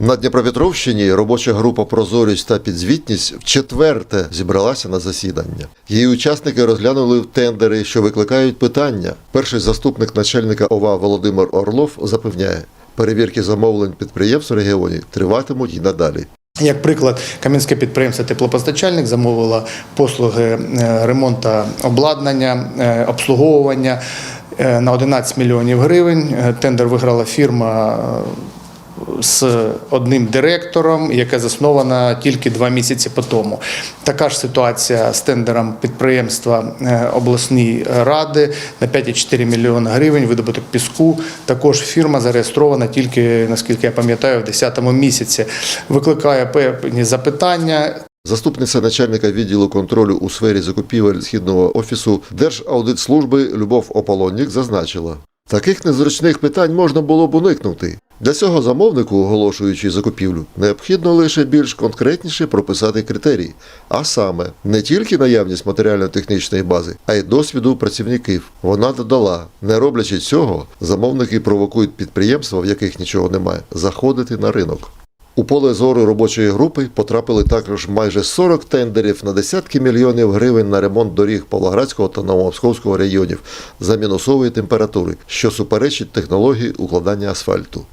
На Дніпропетровщині робоча група Прозорість та підзвітність вчетверте зібралася на засідання. Її учасники розглянули тендери, що викликають питання. Перший заступник начальника ОВА Володимир Орлов запевняє, перевірки замовлень підприємств в регіоні триватимуть і надалі. Як приклад, кам'янське підприємство теплопостачальник замовило послуги е, ремонту обладнання, е, обслуговування е, на 11 мільйонів гривень. Тендер виграла фірма з одним директором, яка заснована тільки два місяці по тому. Така ж ситуація з тендером підприємства е, обласної ради на 5,4 мільйони гривень, видобуток піску. Також фірма зареєстрована тільки, наскільки я пам'ятаю, в 10 місяці. Викликає певні запитання. Заступниця начальника відділу контролю у сфері закупівель східного офісу Держаудитслужби Любов Ополоннік зазначила, таких незручних питань можна було б уникнути. Для цього замовнику, оголошуючи закупівлю, необхідно лише більш конкретніше прописати критерії, а саме не тільки наявність матеріально-технічної бази, а й досвіду працівників. Вона додала, не роблячи цього, замовники провокують підприємства, в яких нічого немає, заходити на ринок. У поле зору робочої групи потрапили також майже 40 тендерів на десятки мільйонів гривень на ремонт доріг Павлоградського та Новомосковського районів за мінусової температури, що суперечить технології укладання асфальту.